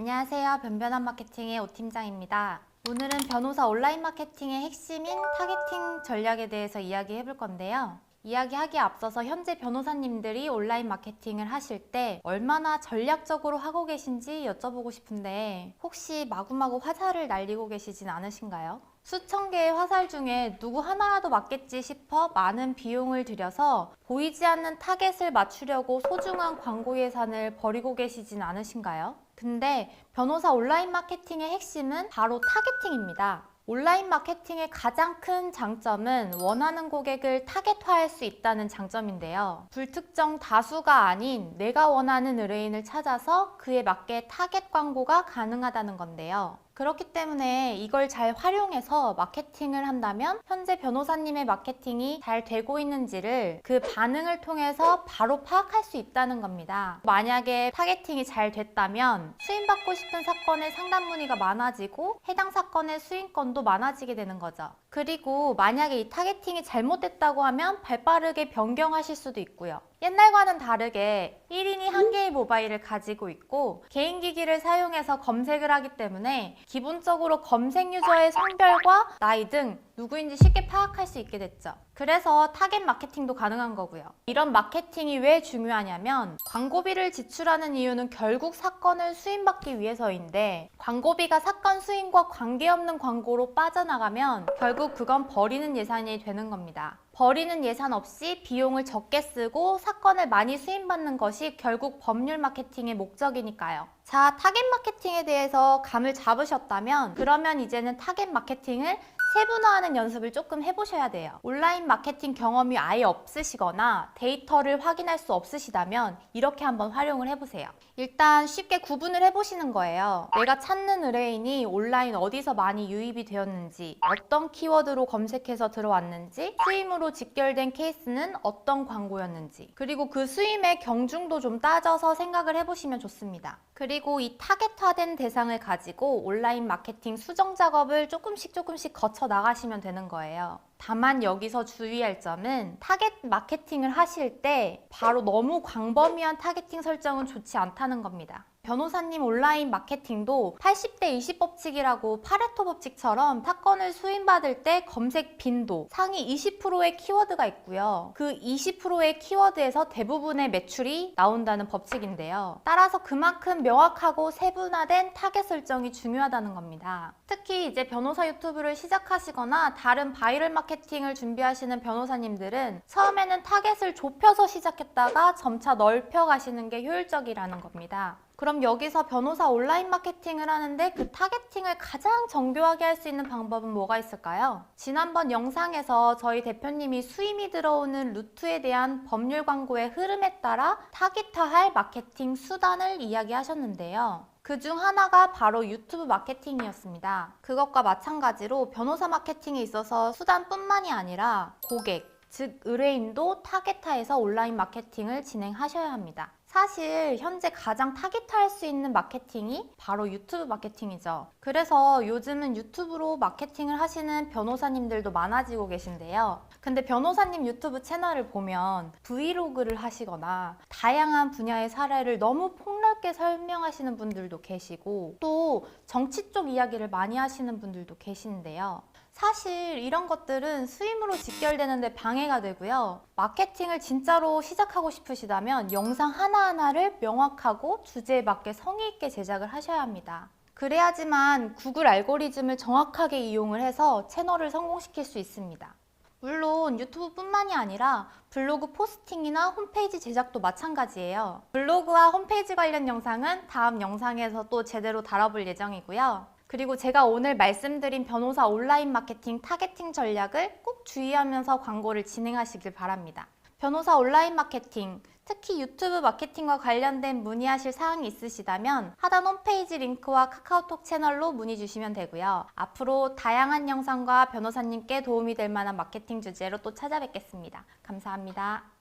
안녕하세요. 변변한 마케팅의 오팀장입니다. 오늘은 변호사 온라인 마케팅의 핵심인 타겟팅 전략에 대해서 이야기해 볼 건데요. 이야기하기에 앞서서 현재 변호사님들이 온라인 마케팅을 하실 때 얼마나 전략적으로 하고 계신지 여쭤보고 싶은데 혹시 마구마구 화살을 날리고 계시진 않으신가요? 수천 개의 화살 중에 누구 하나라도 맞겠지 싶어 많은 비용을 들여서 보이지 않는 타겟을 맞추려고 소중한 광고 예산을 버리고 계시진 않으신가요? 근데 변호사 온라인 마케팅의 핵심은 바로 타겟팅입니다. 온라인 마케팅의 가장 큰 장점은 원하는 고객을 타겟화할 수 있다는 장점인데요. 불특정 다수가 아닌 내가 원하는 의뢰인을 찾아서 그에 맞게 타겟 광고가 가능하다는 건데요. 그렇기 때문에 이걸 잘 활용해서 마케팅을 한다면 현재 변호사님의 마케팅이 잘 되고 있는지를 그 반응을 통해서 바로 파악할 수 있다는 겁니다. 만약에 타겟팅이 잘 됐다면 수임받고 싶은 사건의 상담 문의가 많아지고 해당 사건의 수임건도 많아지게 되는 거죠. 그리고 만약에 이 타겟팅이 잘못됐다고 하면 발빠르게 변경하실 수도 있고요. 옛날과는 다르게 1인이 한 개의 모바일을 가지고 있고 개인 기기를 사용해서 검색을 하기 때문에 기본적으로 검색 유저의 성별과 나이 등 누구인지 쉽게 파악할 수 있게 됐죠. 그래서 타겟 마케팅도 가능한 거고요. 이런 마케팅이 왜 중요하냐면 광고비를 지출하는 이유는 결국 사건을 수임받기 위해서인데 광고비가 사건 수임과 관계없는 광고로 빠져나가면 결국 그건 버리는 예산이 되는 겁니다. 버리는 예산 없이 비용을 적게 쓰고 사건을 많이 수임받는 것이 결국 법률 마케팅의 목적이니까요. 자, 타겟 마케팅에 대해서 감을 잡으셨다면 그러면 이제는 타겟 마케팅을 세분화하는 연습을 조금 해보셔야 돼요. 온라인 마케팅 경험이 아예 없으시거나 데이터를 확인할 수 없으시다면 이렇게 한번 활용을 해보세요. 일단 쉽게 구분을 해보시는 거예요. 내가 찾는 의뢰인이 온라인 어디서 많이 유입이 되었는지, 어떤 키워드로 검색해서 들어왔는지, 수임으로 직결된 케이스는 어떤 광고였는지, 그리고 그 수임의 경중도 좀 따져서 생각을 해보시면 좋습니다. 그리고 이 타겟화된 대상을 가지고 온라인 마케팅 수정 작업을 조금씩 조금씩 거쳐 나가시면 되는 거예요. 다만 여기서 주의할 점은 타겟 마케팅을 하실 때 바로 너무 광범위한 타겟팅 설정은 좋지 않다는 겁니다. 변호사님 온라인 마케팅도 80대 20 법칙이라고 파레토 법칙처럼 사건을 수임받을 때 검색 빈도 상위 20%의 키워드가 있고요. 그 20%의 키워드에서 대부분의 매출이 나온다는 법칙인데요. 따라서 그만큼 명확하고 세분화된 타겟 설정이 중요하다는 겁니다. 특히 이제 변호사 유튜브를 시작하시거나 다른 바이럴 마케팅을 준비하시는 변호사님들은 처음에는 타겟을 좁혀서 시작했다가 점차 넓혀 가시는 게 효율적이라는 겁니다. 그럼 여기서 변호사 온라인 마케팅을 하는데 그 타겟팅을 가장 정교하게 할 수 있는 방법은 뭐가 있을까요? 지난번 영상에서 저희 대표님이 수임이 들어오는 루트에 대한 법률 광고의 흐름에 따라 타깃화할 마케팅 수단을 이야기하셨는데요. 그중 하나가 바로 유튜브 마케팅이었습니다. 그것과 마찬가지로 변호사 마케팅에 있어서 수단뿐만이 아니라 고객, 즉 의뢰인도 타겟화해서 온라인 마케팅을 진행하셔야 합니다. 사실 현재 가장 타깃화할 수 있는 마케팅이 바로 유튜브 마케팅이죠. 그래서 요즘은 유튜브로 마케팅을 하시는 변호사님들도 많아지고 계신데요. 근데 변호사님 유튜브 채널을 보면 브이로그를 하시거나 다양한 분야의 사례를 너무 폭넓게 설명하시는 분들도 계시고 또 정치 쪽 이야기를 많이 하시는 분들도 계시는데요. 사실 이런 것들은 수임으로 직결되는데 방해가 되고요. 마케팅을 진짜로 시작하고 싶으시다면 영상 하나하나를 명확하고 주제에 맞게 성의 있게 제작을 하셔야 합니다. 그래야지만 구글 알고리즘을 정확하게 이용을 해서 채널을 성공시킬 수 있습니다. 물론 유튜브뿐만이 아니라 블로그 포스팅이나 홈페이지 제작도 마찬가지예요. 블로그와 홈페이지 관련 영상은 다음 영상에서 또 제대로 다뤄볼 예정이고요. 그리고 제가 오늘 말씀드린 변호사 온라인 마케팅 타겟팅 전략을 꼭 주의하면서 광고를 진행하시길 바랍니다. 변호사 온라인 마케팅, 특히 유튜브 마케팅과 관련된 문의하실 사항이 있으시다면 하단 홈페이지 링크와 카카오톡 채널로 문의 주시면 되고요. 앞으로 다양한 영상과 변호사님께 도움이 될 만한 마케팅 주제로 또 찾아뵙겠습니다. 감사합니다.